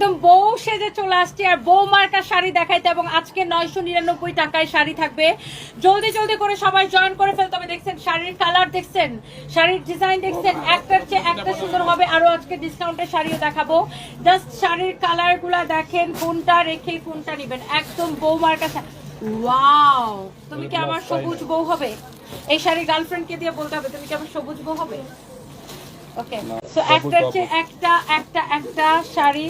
একদম বউ সেজে চলে আসছি আর বউ মার্কা শাড়ি দেখাইতে এবং আজকে নয়শো নিরানব্বই টাকায় শাড়ি থাকবে। জলদি জলদি করে সবাই জয়েন করে ফেলতে হবে দেখছেন শাড়ির কালার দেখছেন শাড়ির ডিজাইন দেখছেন একটার চেয়ে একটা সুন্দর হবে। আরও আজকে ডিসকাউন্টের শাড়িও দেখাবো। জাস্ট শাড়ির কালারগুলা দেখেন কোনটা রেখে কোনটা নিবেন। একদম বউ মার্কা ওয়াও তুমি কি আমার সবুজ বউ হবে? এই শাড়ি গার্লফ্রেন্ডকে দিয়ে বলতে হবে তুমি কি আমার সবুজ বউ হবে? ওকে সো একটার চেয়ে একটা একটা একটা শাড়ি।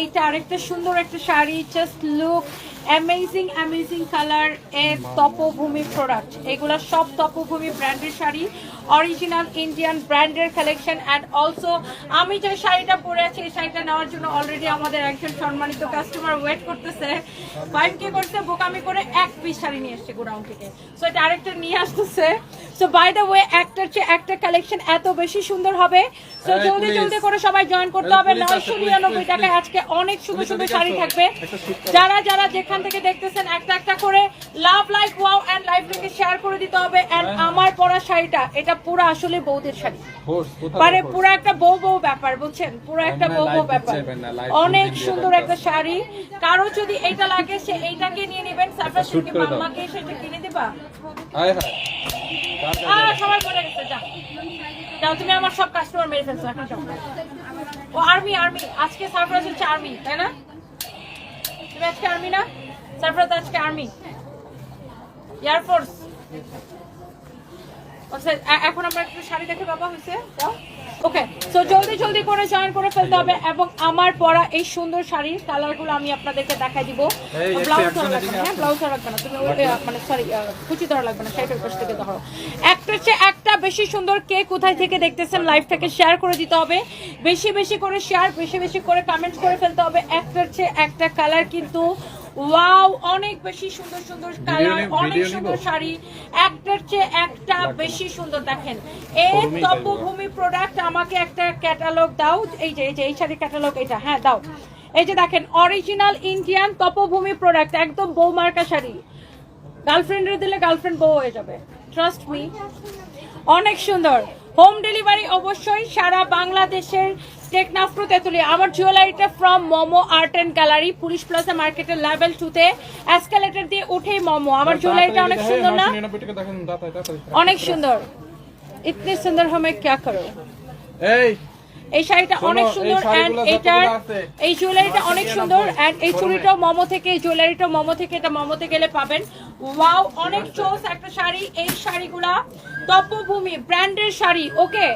এইটা আরেকটা সুন্দর একটা sari just look amazing amazing কালারের তপভূমি প্রোডাক্ট এগুলো সব তপভূমি ব্র্যান্ডের শাড়ি। অরিজিনাল ইন্ডিয়ান ব্র্যান্ডের কালেকশন অ্যান্ড অলসো আমি যে শাড়িটা পরে আছি এই শাড়িটা নেওয়ার জন্য অলরেডি আমাদের একজন সম্মানিত কাস্টমার ওয়েট করতেছে। ফাইভ কে করতে বোকামি করে এক পিস শাড়ি নিয়ে এসছে গোডাউন থেকে। সো এটা আরেকটা নিয়ে আসতেছে। সো বাই দ্য ওয়ে একটার চেয়ে একটা কালেকশন এত বেশি সুন্দর হবে। সো জলদি জলদি করে সবাই জয়েন করতে হবে। please, নয়শো নিরানব্বই টাকায় আজকে অনেক সুন্দর সুন্দর শাড়ি থাকবে। যারা যারা যেখান থেকে দেখতেছেন একটা একটা করে লাভ লাইক ওয়াও এন্ড লাইভটাকে শেয়ার করে দিতে হবে। এন্ড হ্যাঁ। আমার পরা শাড়িটা এটা পুরো আসলে বৌদের শাড়ি। মানে পুরো একটা বউ বউ ব্যাপার বুঝছেন? পুরো একটা না, বউ বউ ব্যাপার। অনেক সুন্দর একটা শাড়ি। কারও যদি এটা লাগে সে এইটাকে নিয়ে নেবেন সারপ্রাইজ দাও। মাম্মাকে সেটা কিনে দিবা? হায় হায়। যাবে? সবাই পড়ে গেছে যাও। যাও তুমি আমার সব কাস্টমার মেরে ফেলছো এখন যাও। ও আর্মি আর্মি আজকে সারপ্রাইজ হচ্ছে আর্মি তাই না? তুমি আজকে আর্মি না? সারপ্রাইজ আজকে আর্মি এয়ারফোর্স এখন আমরা একটু শাড়ি দেখে বাবা হয়েছে। ওকে তো জলদি জলদি করে জয়েন করে ফেলতে হবে এবং আমার পরা এই সুন্দর শাড়ির কালারগুলো আমি আপনাদেরকে দেখাই দিব। ব্লাউজ ধরা লাগবে না হ্যাঁ ব্লাউজ ধরা লাগবে না। তুমি মানে সরি কুচি ধরা লাগবে না শাড়িটার পাশ থেকে ধরো। একটার চেয়ে একটা বেশি সুন্দর কে কোথায় থেকে দেখতেছেন লাইভটাকে শেয়ার করে দিতে হবে। বেশি বেশি করে শেয়ার বেশি বেশি করে কমেন্ট করে ফেলতে হবে। একটার চেয়ে একটা কালার কিন্তু ওয়াও অনেক বেশি সুন্দর সুন্দর কালার অনেক সুন্দর শাড়ি একটার চেয়ে একটা বেশি সুন্দর দেখেন। এই তপভূমি প্রোডাক্ট আমাকে একটা ক্যাটালগ দাও। এই যে এই যে এই শাড়ির ক্যাটালগ এটা হ্যাঁ দাও। এই যে দেখেন অরিজিনাল ইন্ডিয়ান তপভূমি প্রোডাক্ট একদম বউ মার্কা শাড়ি। গার্লফ্রেন্ডের দিলে গার্লফ্রেন্ড বউ হয়ে যাবে। ট্রাস্ট মি অনেক সুন্দর। হোম ডেলিভারি অবশ্যই সারা বাংলাদেশের টেকনাফ টু তেতুলি আমার জুয়েলারিটা from Momo art and gallery Police Plaza মার্কেটের লেভেল টুতে এসকালেটর দিয়ে উঠেই মোমো আমার জুয়েলারিটা অনেক সুন্দর না। অনেক সুন্দর। ইতনে সুন্দর হমে ক্যা করো? এই। এই শাড়িটা অনেক সুন্দর এন্ড এটার এই জুয়েলারিটা অনেক সুন্দর এন্ড এই। চুড়িটাও মোমো থেকে এই জুয়েলারিটাও মোমো থেকে এটা মোমোতে গেলে পাবেন। ওয়াও অনেক চোস একটা শাড়ি। এই শাড়িগুলা তপভূমি ব্র্যান্ডের শাড়ি ওকে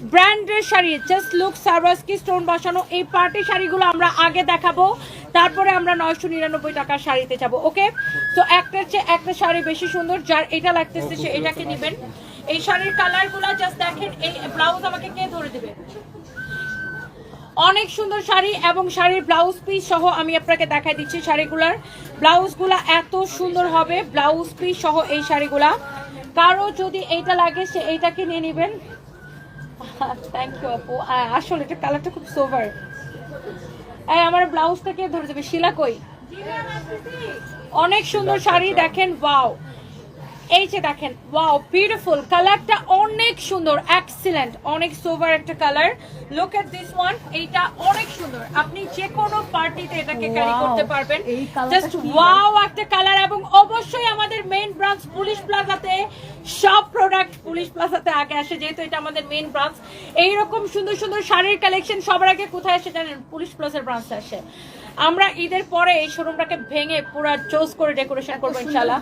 ব্র্যান্ডের sari just look Swarovski stone বসানো, এই পার্টি শাড়িগুলো আমরা আগে দেখাবো। তারপরে আমরা নয়শো নিরানব্বই টাকার শাড়িতে যাব ওকে তো একটার চেয়ে একটা শাড়ি বেশি সুন্দর, যার এটা লাগতেছে সে এটাকে নেবেন। এই শাড়ির কালারগুলো জাস্ট দেখেন, এই ব্লাউজ আমাকে কে ধরে দেবে? অনেক সুন্দর শাড়ি এবং শাড়ির ব্লাউজ পিস সহ আমি আপনাকে দেখাই দিচ্ছি শাড়িগুলার। ব্লাউজগুলা এত সুন্দর হবে ব্লাউজ পিস সহ এই শাড়িগুলা। কারও যদি এইটা লাগে, সে এইটাকে নিয়ে নেবেন। থ্যাংক ইউ আপু আসলে এটা কালারটা খুব সোভার এই আমার ব্লাউজটাকে ধরে যাবে শিলা কই? অনেক সুন্দর শাড়ি দেখেন ওয়াও এই যে দেখেন ওয়াও বিউটিফুল কালারটা অনেক সুন্দর এক্সিলেন্ট অনেক সোভার একটা colour look at this one এইটা অনেক সুন্দর। আপনি যে কোনো পার্টিতে এটাকে ক্যারি করতে পারবেন। জাস্ট ওয়াও একটা কালার এবং অবশ্যই আমাদের মেইন ব্রাঞ্চ পুলিশ প্লাজাতে সব প্রোডাক্ট পুলিশ প্লাজাতে আগে আসে যেহেতু এটা আমাদের মেইন ব্রাঞ্চ এইরকম সুন্দর সুন্দর শাড়ির কালেকশন সবার আগে কোথায় আসে জানেন? পুলিশ প্লাজার ব্রাঞ্চে আসে। আমরা ঈদের পরে এই শোরুমটাকে ভেঙে পুরো চোজ করে ডেকোরেশন করব ইনশাল্লাহ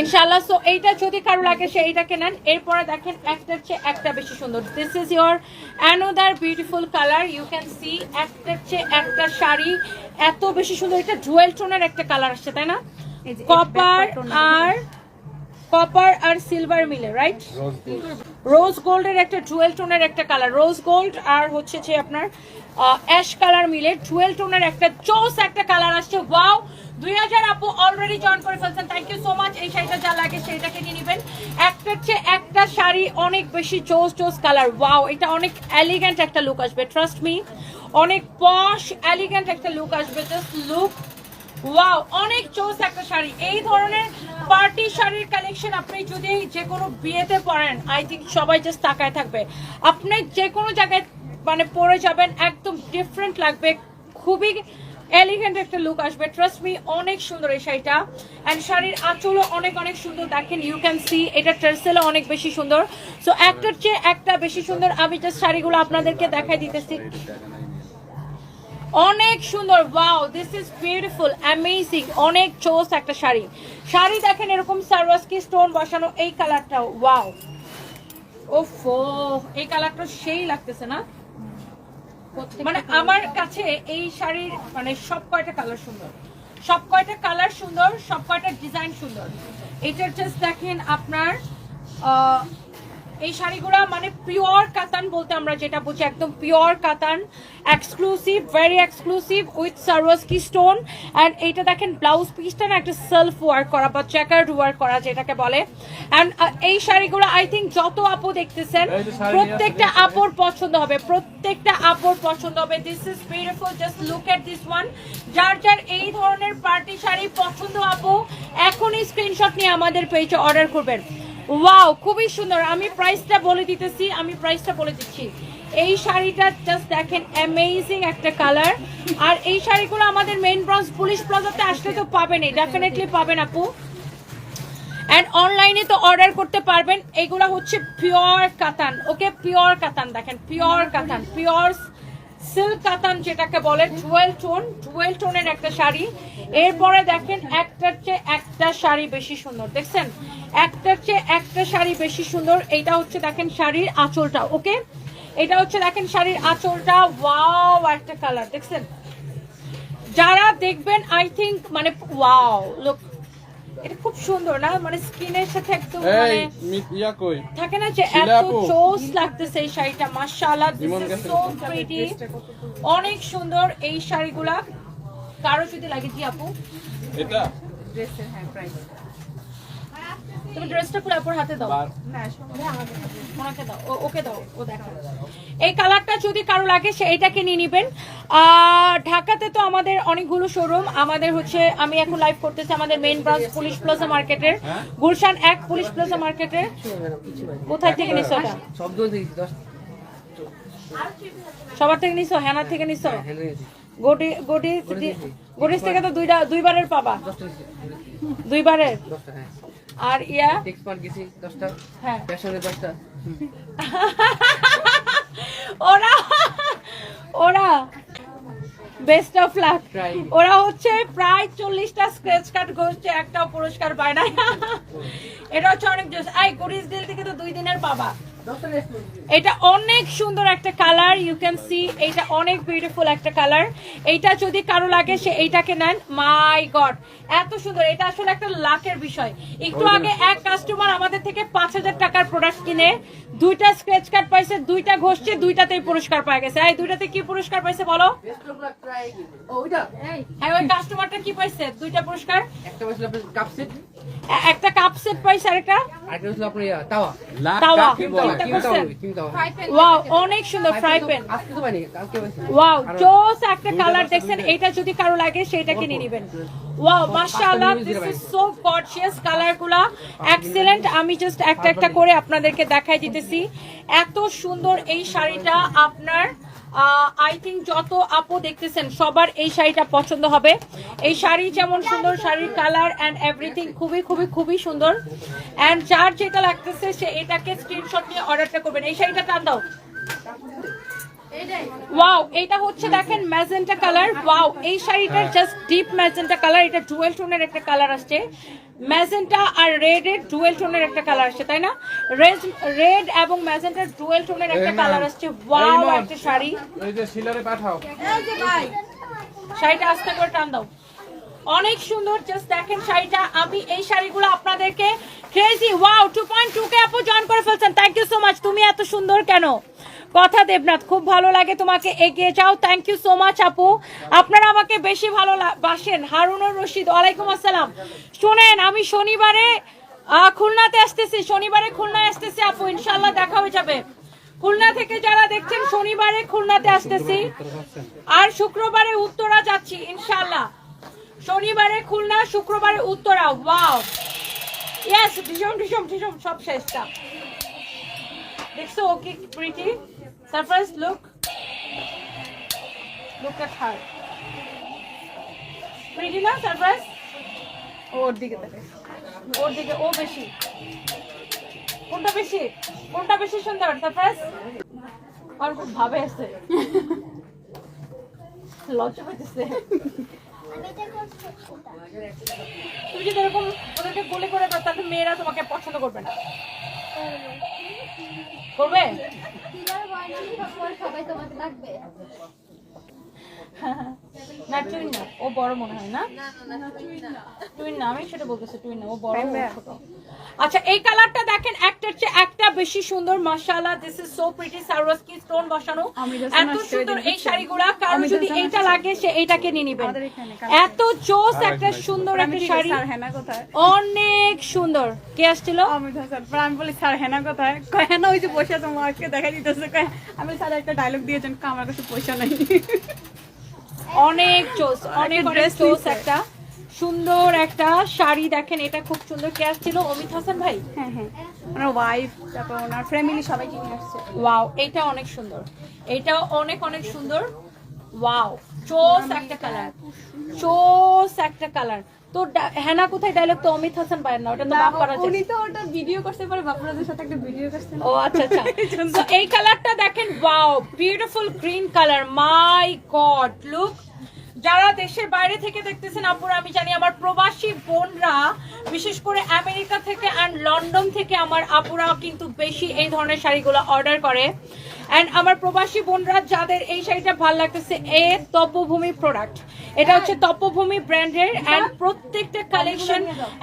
ইনশাল্লাহ সো এইটা যদি কারও লাগে সে এইটাকে নেন। এরপরে দেখেন একটার চেয়ে একটা বেশি সুন্দর। This is your another beautiful colour you can see একটার চেয়ে একটা শাড়ি এত বেশি সুন্দর। এটা জুয়েল টোনের একটা কালার আসছে তাই না? কপার আর কপার আর সিলভার মিলে রাইট রোজ গোল্ডের একটা জুয়েল টোনের একটা কালার রোজ গোল্ড আর হচ্ছে যে আপনার অ্যাশ কালার মিলে জুয়েল টোনের একটা চোস একটা কালার আসছে। ওয়াও দুই হাজার আপু অলরেডি জয়েন করে ফেলছেন। থ্যাংক ইউ সো মাচ এই শাড়িটা যা লাগে সেইটাকে নিয়ে নেবেন। একটার চেয়ে একটা শাড়ি অনেক বেশি চোস চোস কালার ওয়াও এটা অনেক এলিগেন্ট একটা লুক আসবে। ট্রাস্ট মি অনেক পশ এলিগেন্ট একটা লুক আসবে। জাস্ট লুক ওয়াও অনেক চোস একটা শাড়ি। এই ধরনের পার্টি শাড়ির কালেকশন আপনি যদি যে কোনো বিয়েতে পরেন আই থিঙ্ক সবাই জাস্ট তাকায় থাকবে। আপনি যে কোনো জায়গায় মানে পরে যাবেন, একদম ডিফারেন্ট লাগবে, খুবই এলিগেন্ট একটা লুক আসবে। ট্রাস্ট মি অনেক সুন্দর এই শাড়িটা। অ্যান্ড শাড়ির আঁচলও অনেক অনেক সুন্দর। দেখেন ইউ ক্যান সি এটা টার্সেলও অনেক বেশি সুন্দর। সো একটার চেয়ে একটা বেশি সুন্দর। আমি জাস্ট শাড়িগুলো আপনাদেরকে দেখাই দিতেছি। অনেক সুন্দর। Wow this is beautiful amazing অনেক চোস একটা শাড়ি। শাড়ি দেখেন, এরকম সারওয়াসকি স্টোন বসানো এই কালারটাও ওয়াও ওফো, এই কালারটা সেই লাগতেছে না? মানে আমার কাছে এই শাড়ির মানে সব কয়টা কালার সুন্দর? সব কয়টা কালার সুন্দর সব কয়টা ডিজাইন সুন্দর? এটার জাস্ট দেখেন আপনার আহ, এই শাড়িগুলো মানে পিওর কাতান বলতে আমরা যেটা বুঝি একদম পিওর কাতান exclusive very exclusive with Swarovski stone and এইটা দেখেন ব্লাউজ পিসটা না একটা সেলফ ওয়ার্ক করা বা চ্যাকার্ড ওয়ার্ক করা যেটাকে বলে। অ্যান্ড এই শাড়িগুলো আই থিঙ্ক যত আপু দেখতেছেন প্রত্যেকটা আপুর পছন্দ হবে প্রত্যেকটা আপুর পছন্দ হবে। This is beautiful just look at this one যার যার এই ধরনের পার্টি শাড়ি পছন্দ আপু এখনই স্ক্রিনশট নিয়ে আমাদের পেজে অর্ডার করবেন। ওয়াও খুবই সুন্দর। আমি প্রাইসটা বলে দিতেছি, আমি প্রাইসটা বলে দিচ্ছি। এই শাড়িটা জাস্ট দেখেন অ্যামেজিং একটা কালার আর এই শাড়িগুলো আমাদের মেইন ব্রাঞ্চ পুলিশ প্লাজাতে আসলে তো পাবেনই ডেফিনেটলি পাবেন আপু। অ্যান্ড অনলাইনে তো অর্ডার করতে পারবেন। এগুলো হচ্ছে পিওর কাতান ওকে পিওর কাতান দেখেন পিওর কাতান পিওর সিল্ক কাতান যেটাকে বলে জুয়েল টোন জুয়েল টোনের একটা শাড়ি। এরপরে দেখেন একটার চেয়ে একটা শাড়ি বেশি সুন্দর, দেখছেন? একটার চেয়ে একটা শাড়ি বেশি সুন্দর, এইটা হচ্ছে দেখেন শাড়ির আঁচলটা, ওকে? এটা হচ্ছে দেখেন শাড়ির আঁচলটা, ওয়াও, একটা কালার, দেখছেন? যারা দেখবেন আই থিংক মানে ওয়াও লুক এটা খুব সুন্দর না? মানে স্কিনের সাথে একদম মানে ইয়া কই? থাকে না যে এত। চোস লাগতেছে এই শাড়িটা মাশাআল্লাহ দিস ইজ সো প্রিটি অনেক সুন্দর এই শাড়িগুলা। কারও যদি লাগে জি আপু। এটা? তুমি ড্রেসটা খুলে আপুর হাতে দাও। বার। ওনাকে দাও ওকে দাও ও দেখো এই কালারটা যদি কারও লাগে সে এটাকে নিয়ে নিবেন। আর ঢাকাতে তো আমাদের অনেকগুলো শোরুম আমাদের হচ্ছে আমি এখন লাইভ করতেছি আমাদের মেইন ব্রাঞ্চ পুলিশ প্লাজা মার্কেটের গুলশান এক পুলিশ প্লাজা মার্কেটের কোথায় থেকে নিছো এটা? সব দিয়েছি সবার থেকে নিছো? হ্যানার থেকে নিছো? দিয়েছি গোটি গোটি গোটিস থেকে তো দুইটা দুইবারের পাবা? দুইবারের? হ্যাঁ। আর ইয়া? গেছি দশটা। হ্যাঁ। ফ্যাশনে দশটা। ওরা ওরা বেস্ট অফ লাক. ওরা হচ্ছে প্রায় চল্লিশটা স্ক্রেচ কার্ড করছে একটা পুরস্কার পায় না। এটা হচ্ছে অনেক জোস আই গুডিস দিল থেকে তো দুই দিনের পাবা। এটা অনেক সুন্দর একটা কালার ইউ ক্যান সি এটা অনেক বিউটিফুল একটা কালার। এইটা যদি কারও লাগে সে এইটাকে নেন। মাই গড এত সুন্দর। এটা আসলে একটা লাকের বিষয়। একটু আগে এক কাস্টমার আমাদের থেকে পাঁচ হাজার টাকার প্রোডাক্ট কিনে দুইটা স্ক্রেচ কার্ড পাইছে দুইটা ঘষছে দুইটাতেই পুরস্কার পাওয়া গেছে। এই দুইটাতে কি পুরস্কার পাইছে বলো? হ্যাঁ ওই কাস্টমারটা কি পাইছে? দুইটা পুরস্কার? একটা আপনার কাপ সেট একটা কাপ সেট পাইছে আর একটা আরেকটা বছর আপনার তাওয়া। তাওয়া। ওয়াও অনেক সুন্দর ফ্রাই প্যান আজকে তো পাইনি ওয়াও জোস একটা কালার দেখছেন এটা যদি কারও লাগে সেটা কিনে নেবেন। ওয়াও মাশাআল্লাহ দিস ইজ সো গর্জিয়াস কালারগুলা এক্সেলেন্ট আমি জাস্ট একটা একটা করে আপনাদেরকে দেখাই দিতেছি। এত সুন্দর এই শাড়িটা আপনার আই থিঙ্ক যত আপু দেখতেছেন, সবার এই শাড়িটা পছন্দ হবে। এই শাড়ি যেমন সুন্দর, শাড়ির কালার অ্যান্ড এভরিথিং খুবই খুবই খুবই সুন্দর। অ্যান্ড যার যেটা লাগতেছে, সে এটাকে স্ক্রিনশট নিয়ে অর্ডারটা করবেন। এই শাড়িটা টান দাও। ওয়াও এটা হচ্ছে দেখেন ম্যাজেন্টা কালার ওয়াও এই শাড়িটার জাস্ট ডিপ ম্যাজেন্টা কালার এটা ডুয়েল টোনের একটা কালার আসছে। ম্যাজেন্টা আর রেড এর ডুয়েল টোনের একটা কালার আসছে তাই না? রেড রেড এবং ম্যাজেন্টার ডুয়েল টোনের একটা কালার আসছে। ওয়াও একটা শাড়ি। এই যে শিলারে পাঠাও। এই যে ভাই। শাড়িটা আস্তে করে টান দাও। অনেক সুন্দর জাস্ট দেখেন শাড়িটা। আমি এই শাড়িগুলো আপনাদেরকে crazy wow two point two K আপু জয়েন করে ফেলছেন। থ্যাংক ইউ সো মাচ তুমি এত সুন্দর কেন? কথা দেবনাথ, খুব ভালো লাগে তোমাকে এগিয়ে যাও। থ্যাংক ইউ সো মাচ আপু। আপনারা আমাকে বেশি ভালো বাসেন। হারুনুর রশিদ, ওয়ালাইকুম আসসালাম। শুনেন, আমি শনিবারে খুলনাতে আসতেছি। শনিবারে খুলনায় আসতেছি, আপু। ইনশাল্লাহ দেখা হয়ে যাবে। খুলনা থেকে যারা দেখছেন, শনিবারে খুলনাতে আসতেছি। আর শুক্রবারে উত্তরা যাচ্ছি ইনশাল্লাহ শনিবারে খুলনা, শুক্রবারে উত্তরা। ওয়াও ইয়েস ভীষণ ভীষণ ভীষণ, সব শেষটা। দেখছ okay pretty surprise look look at her pretty না সারপ্রাইজ ওর দিকে দেখে। ওর দিকে ও বেশি। কোনটা বেশি? কোনটা বেশি সুন্দর? সারপ্রাইজ আর খুব ভাবে আছে। লজ্জা পাইতেছে। তুমি যদি এরকম ওদেরকে গুলি করে দাও তাহলে মেয়েরা তোমাকে পছন্দ করবে না। করবে সবাই তোমাকে ডাকবে? না টুইন না ও বড় মনে হয় না? টুইন না আমি সেটা বলতেছি টুইন না ও বড় ছোট। আচ্ছা এই কালারটা দেখেন একটার চেয়ে একটা বেশি সুন্দর মাশাআল্লাহ this is so pretty stone বসানো। এত সুন্দর এই শাড়িগুলা কারও যদি এইটা লাগে সে এইটাকে নিয়ে নেবেন এত জোস একটা সুন্দর একটা শাড়ি। হেনা কোথায়? অনেক সুন্দর। কে আসছিল? অমিত হাসান পর আমি বলি স্যার হেনা কোথায়? কয় হেনা ওই যে বসে আছে মাকে দেখা দিতেছে। কয় আমি স্যার একটা ডায়লগ দিয়েছেন আমার কাছে পয়সা নাই। অনেক চোস অনেক ড্রেস নিছে। একটা। সুন্দর একটা শাড়ি দেখেন এটা খুব সুন্দর কে আসছিল? অমিত হাসান ভাই? হ্যাঁ হ্যাঁ। ওনার ওয়াইফ তারপর ওনার ফ্যামিলি সবাই কিনে আসছে। ওয়াও এটা অনেক সুন্দর। এটা অনেক অনেক সুন্দর। ওয়াও চোস একটা কালার চোস একটা কালার তো হেনা কোথায় ডায়লগ তো অমিত হাসান ভাইয়ের না ওটা তো বাপ করা উনি তো ওটা ভিডিও করতে পারে বাপুরাদের সাথে একটা ভিডিও করছেন ও আচ্ছা আচ্ছা। So, এই কালারটা দেখেন wow beautiful green colour my god look যারা দেশের বাইরে থেকে দেখতেছেন আপুরা আমি জানি আমার প্রবাসী বোনরা বিশেষ করে আমেরিকা থেকে অ্যান্ড লন্ডন থেকে আমার আপুরা কিন্তু বেশি এই ধরনের শাড়িগুলো অর্ডার করে। অ্যান্ড আমার প্রবাসী বোনরা যাদের এই শাড়িটা ভালো লাগতেছে এ তপভূমি প্রোডাক্ট এটা হচ্ছে তপভূমি ব্র্যান্ডের অ্যান্ড প্রত্যেকটা কালেকশন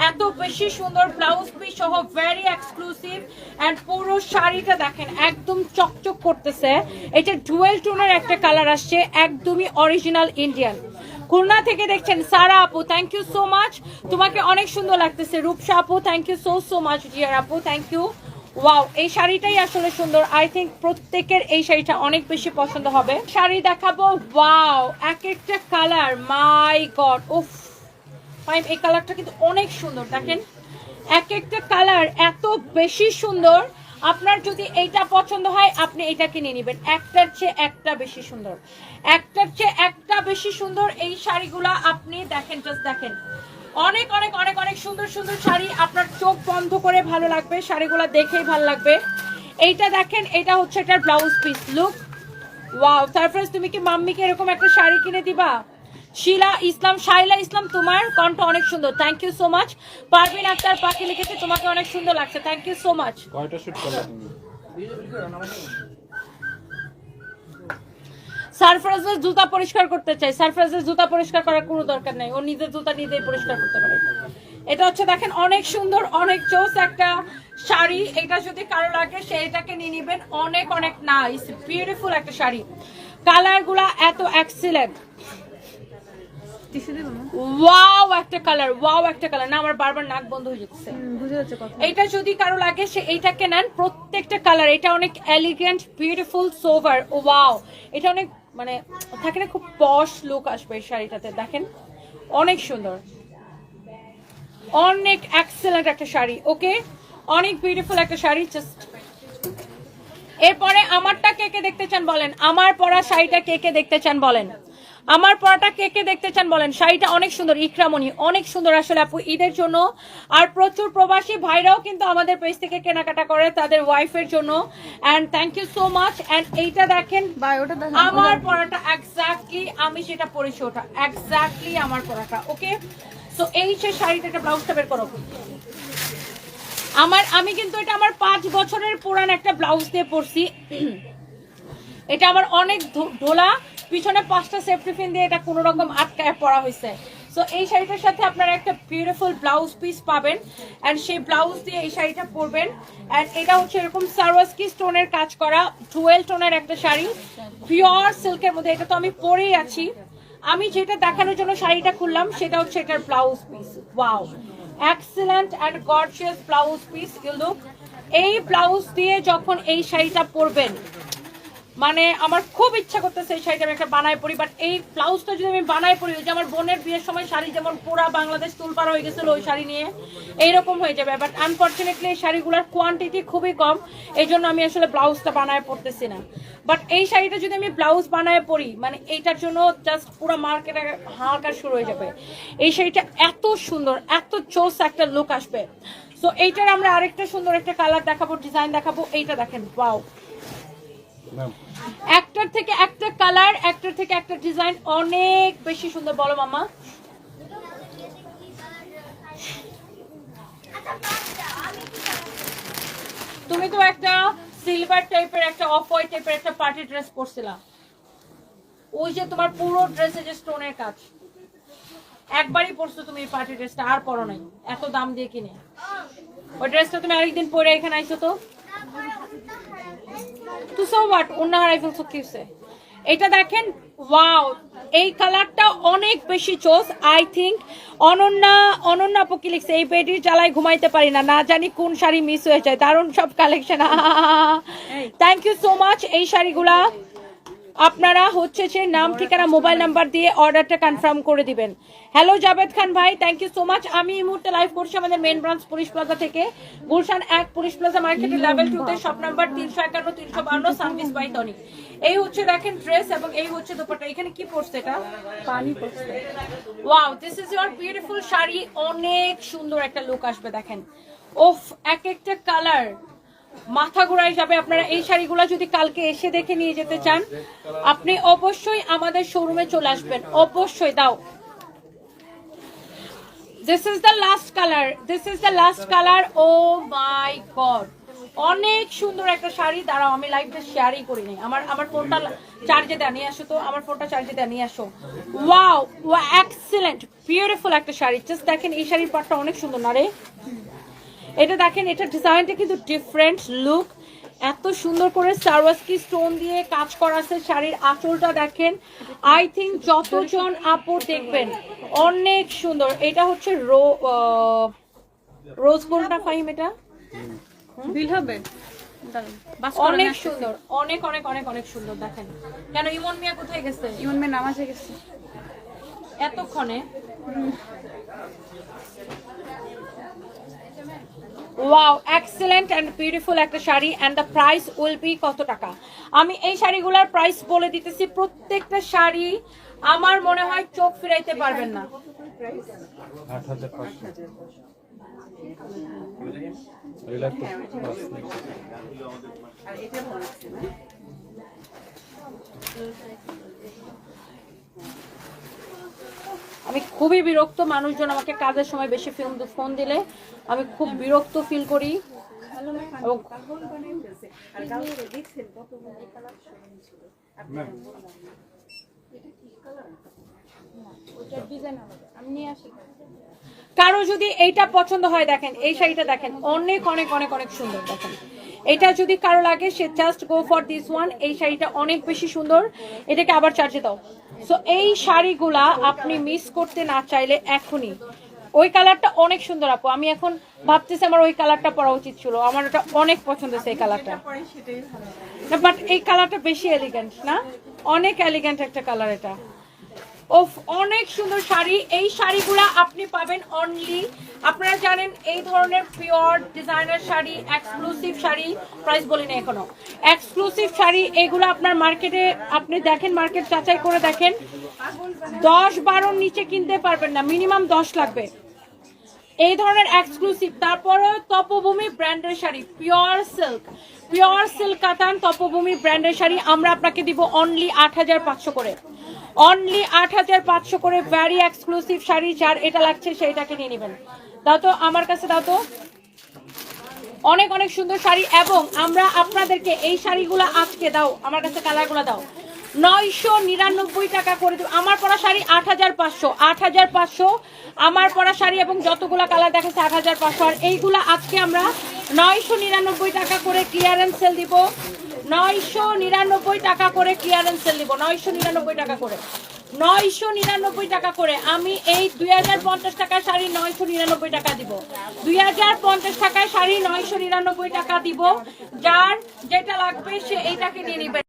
এত বেশি সুন্দর ব্লাউজ পিস সহ ভেরি এক্সক্লুসিভ অ্যান্ড পুরো শাড়িটা দেখেন একদম চকচক করতেছে। এটা ডুয়েল টোনের একটা কালার আসছে একদমই অরিজিনাল ইন্ডিয়ান খুলনা থেকে দেখছেন সারা আপু থ্যাংক ইউ সো মাচ তোমাকে অনেক সুন্দর লাগতেছে। রূপসা আপু thank you so so much dear আপু থ্যাংক ইউ ওয়াও এই শাড়িটাই আসলে সুন্দর। আই থিঙ্ক প্রত্যেকের এই শাড়িটা অনেক বেশি পছন্দ হবে। শাড়ি দেখাবো? ওয়াও এক একটা কালার মাই গড উফ। ফাইভ এই কালারটা কিন্তু অনেক সুন্দর, দেখেন। এক একটা কালার এত বেশি সুন্দর। আপনার যদি এইটা পছন্দ হয়, আপনি এটা কিনে নেবেন। একটার চেয়ে একটা বেশি সুন্দর। একটার চেয়ে একটা বেশি সুন্দর এই শাড়িগুলো আপনি দেখেন জাস্ট দেখেন। অনেক অনেক অনেক অনেক সুন্দর সুন্দর শাড়ি। আপনার চোখ বন্ধ করে ভালো লাগবে, শাড়িগুলো দেখেই ভালো লাগবে। এইটা দেখেন, এটা হচ্ছে এটার ব্লাউজ পিস লুক ওয়াও তারপরে তুমি কি মাম্মিকে এরকম একটা শাড়ি কিনে দিবা? শিলা ইসলাম, শাইলা ইসলাম, তোমার কণ্ঠ অনেক সুন্দর। Thank you so much Parvin Akter, Pakhi লিখেছে, তোমাকে অনেক সুন্দর লাগছে। থ্যাংক ইউ সো মাচ কয়টা শুট করলে তুমি? সারফরাজের জুতা পরিষ্কার করতে চাই। সারফরাজের জুতা পরিষ্কার করার কোনো দরকার নেই। ও নিজের জুতা নিজেই পরিষ্কার করতে পারে। এটা হচ্ছে দেখেন অনেক সুন্দর অনেক চোস একটা শাড়ি। এটা যদি কারও লাগে সে এটাকে নিয়ে নিবেন। অনেক অনেক নাইস বিউটিফুল একটা শাড়ি। কালারগুলা এত এক্সিলেন্ট ওয়াও একটা কালার ওয়াও একটা কালার। না আমার বারবার নাক বন্ধ হয়ে যাচ্ছে। যদি কারও লাগে সে এইটাকে নেন। প্রত্যেকটা কালার এটা অনেক এলিগেন্ট বিউটিফুল সোভার ওয়াও এটা অনেক মানে থাকে না খুব পশ লুক আসবে এই শাড়িটাতে, দেখেন? অনেক সুন্দর। অনেক এক্সেলেন্ট একটা শাড়ি ওকে অনেক বিউটিফুল একটা শাড়ি জাস্ট এরপরে আমারটা কে কে দেখতে চান বলেন? আমার পরা শাড়িটা কে কে দেখতে চান বলেন? আমার পরাটা কে কে দেখতে চান বলেন? শাড়িটা অনেক সুন্দর ইকরামণি অনেক সুন্দর আসলে আপু ঈদের জন্য। আর প্রচুর প্রবাসী ভাইরাও কিন্তু আমাদের পেজ থেকে কেনাকাটা করে তাদের ওয়াইফের জন্য। And thank you so much and এইটা দেখেন আমার পরাটা এক্স্যাক্টলি আমি সেটা পরেছি ওটা এক্স্যাক্টলি আমার পরাটা ওকে তো এই যে শাড়িটা একটা ব্লাউজটা বের করো। আমার আমি কিন্তু এটা আমার পাঁচ বছরের পুরান একটা ব্লাউজ দিয়ে পরছি। এটা আমার অনেক ঢোলা পিছনে পাঁচটা সেফটি পিন দিয়ে এটা কোনো রকম আটকায় পরা হয়েছে। সো এই শাড়িটার সাথে আপনারা একটা বিউটিফুল ব্লাউজ পিস পাবেন। অ্যান্ড সেই ব্লাউজ দিয়ে এই শাড়িটা পরবেন। অ্যান্ড এটা হচ্ছে এরকম সারওয়াসকি স্টোনের কাজ করা টুয়েলভ টোনের একটা শাড়ি। পিওর সিল্কের মধ্যে, এটা তো আমি পরেই আছি। আমি যেটা দেখানোর জন্য শাড়িটা খুললাম, সেটা হচ্ছে এটার blouse piece wow excellent and gorgeous blouse piece look এই ব্লাউজ দিয়ে যখন এই শাড়িটা পরবেন মানে আমার খুব ইচ্ছা করতেছে এই শাড়িটা আমি একটা বানায় পরি বাট এই ব্লাউজটা যদি আমি বানায় ওই যে আমার বোনের বিয়ের সময় শাড়ি যেমন পুরা বাংলাদেশ তুলপাড়া হয়ে গেছিল ওই শাড়ি নিয়ে, এইরকম হয়ে যাবে। বাট আনফর্চুনেটলি এই শাড়িগুলোর কোয়ান্টিটি খুবই কম এই জন্য আমি আসলে ব্লাউজটা বানায় পড়তেছি না। বাট এই শাড়িটা যদি আমি ব্লাউজ বানায় পরি মানে এইটার জন্য জাস্ট পুরো মার্কেটে হাহাকার শুরু হয়ে যাবে। এই শাড়িটা এত সুন্দর, এত চোস একটা লুক আসবে। সো এইটার আমরা আরেকটা সুন্দর একটা কালার দেখাবো ডিজাইন দেখাবো, এইটা দেখেন ম্যাম একটার থেকে একটা কালার, একটার থেকে একটা ডিজাইন অনেক বেশি সুন্দর। বলো মামা। তুমি তো একটা সিলভার টাইপের একটা অফ হোয়াইট টাইপের একটা পার্টি ড্রেস পরছিলা। ওই যে তোমার পুরো ড্রেসে যে স্টোনের কাজ। একবারই পরছো তুমি এই পার্টি ড্রেসটা আর পরো নাই। এত দাম দিয়ে কিনে। ওই ড্রেসটা তুমি আরেকদিন পরে এখানে আইছো তো। তো সো হোয়াট অন্য হারাই ফেলছো কি? এটা দেখেন ওয়াও এই কালারটা অনেক বেশি চোস আই থিঙ্ক অনন্যা অনন্যা আপু লিখছে এই বেডির জ্বালায় ঘুমাইতে পারি না না জানি কোন শাড়ি মিস হয়ে যায় দারুণ সব collection thank you so much এই শাড়িগুলা। আপনারা হচ্ছে যে নাম ঠিকানা মোবাইল নাম্বার দিয়ে অর্ডারটা কনফার্ম করে দিবেন। হ্যালো জাভেদ খান ভাই থ্যাংক ইউ সো মাচ আমি এই মুহূর্তে লাইভ করছি আমাদের মেন ব্রাঞ্চ পুলিশ প্লাজা থেকে। গুলশান এক পুলিশ প্লাজা মার্কেটের লেভেল টু তে শপ নাম্বার তিনশো একান্ন তিনশো বান্ন সার্ভিস বাই টনি এই হচ্ছে দেখেন ড্রেস এবং এই হচ্ছে দোপাট্টা। এখানে কি পড়ছে এটা? পানি পড়ছে wow this is your beautiful sari. অনেক সুন্দর একটা লুক আসবে দেখেন। ওফ এক একটা কালার মাথা ঘোরা যাবে। আপনারা এই শাড়িগুলো যদি কালকে এসে দেখে নিয়ে যেতে চান, আপনি অবশ্যই আমাদের শোরুমে চলে আসবেন। অবশ্যই, দাও। This is the last colour this is the last colour oh my god অনেক সুন্দর একটা শাড়ি। দাঁড়াও, আমি লাইভটা শেয়ারই করি নাই। আমার আমার ফোনটা চার্জে দেওয়া নিয়ে আসো তো। আমার ফোনটা চার্জে দেওয়া নিয়ে আসো। ওয়াও ওয়া এক্সেলেন্ট বিউটিফুল একটা শাড়ি। জাস্ট দেখেন, এই শাড়ির পাটটা অনেক সুন্দর, না রে? এটা দেখেন এটা ডিজাইনটা কিন্তু ডিফারেন্ট লুক এত সুন্দর করে সারওয়াস্কি স্টোন দিয়ে কাজ করা আছে শাড়ির আঁচলটা দেখেন। আই থিঙ্ক যতজন আপু দেখবেন অনেক সুন্দর। এটা হচ্ছে রো রোজ গোল্ডটা ফাইম এটা? বিল হবে? অনেক সুন্দর অনেক অনেক অনেক অনেক সুন্দর দেখেন। কেন ইমন মিয়া কোথায় গেছে? ইমন মেয়ে নামাজে গেছে। এতক্ষণে? ওয়াও এক্সেলেন্ট অ্যান্ড বিউটিফুল একটা sari and the price will be কত টাকা? আমি এই শাড়িগুলোর প্রাইস বলে দিতেছি, প্রত্যেকটা শাড়ি আমার মনে হয় চোখ ফিরাইতে পারবেন না হাজার পাঁচশো এগুলা তো বাস নেই। আমি খুবই বিরক্ত মানুষজন আমাকে কাজের সময় বেশি ফিল্ম ফোন দিলে। আমি খুব বিরক্ত ফিল করি। কারও যদি এইটা পছন্দ হয় দেখেন, এই শাড়িটা দেখেন, অনেক অনেক অনেক অনেক সুন্দর দেখেন। এটা যদি কারও লাগে, সে just go for this one এই শাড়িটা অনেক বেশি সুন্দর। এটাকে আবার চার্জে দাও। সো এই শাড়িগুলা আপনি মিস করতে না চাইলে এখনই। ওই কালারটা অনেক সুন্দর আপু। আমি এখন ভাবতেছি আমার ওই কালারটা পরা উচিত ছিল। আমার ওটা অনেক পছন্দ এই কালারটা বাট এই কালারটা বেশি এলিগেন্ট না? অনেক এলিগেন্ট একটা কালার এটা। ওফ, অনেক সুন্দর শাড়ি। এই শাড়িগুলা আপনি পাবেন অনলি আপনারা জানেন এই ধরনের pure designer sari exclusive sari price বলি না এখনও। এক্সক্লুসিভ শাড়ি, এগুলো আপনার মার্কেটে আপনি দেখেন মার্কেট যাচাই করে দেখেন। দশ বারোর নিচে কিনতে পারবেন না মিনিমাম দশ লাগবে। এই ধরনের এক্সক্লুসিভ তারপরে তপভূমি ব্র্যান্ডের sari pure silk pure silk কাতান তপভূমি ব্র্যান্ডের শাড়ি, আমরা আপনাকে দিব অনলি আট হাজার পাঁচশো করে। অনলি আট হাজার পাঁচশো করে ভ্যারি এক্সক্লুসিভ শাড়ি, যার এটা লাগছে সেইটাকে নিয়ে নেবেন। দাও তো, আমার কাছে দাও তো। অনেক অনেক সুন্দর শাড়ি এবং আমরা আপনাদেরকে এই শাড়িগুলো আজকে দাও, আমার কাছে কালারগুলো দাও। নয়শো নিরানব্বই টাকা করে দেবো। আমার পরা শাড়ি আট হাজার পাঁচশো, আট হাজার পাঁচশো। আমার পরা শাড়ি এবং যতগুলা কালার দেখাচ্ছে আট হাজার পাঁচশো। আর এইগুলা আজকে আমরা নয়শো নিরানব্বই টাকা করে ক্লিয়ারেন্স সেল দিব। নয়শো নিরানব্বই টাকা করে ক্লিয়ারেন্স সেল দিব নয়শো নিরানব্বই টাকা করে। নয়শো নিরানব্বই টাকা করে আমি এই দুই হাজার পঞ্চাশ টাকার শাড়ি নয়শো নিরানব্বই টাকা দিব। দুই হাজার পঞ্চাশ টাকার শাড়ি নয়শো নিরানব্বই টাকা দিব। যার যেটা লাগবে সে এইটাকে নিয়ে নিবে।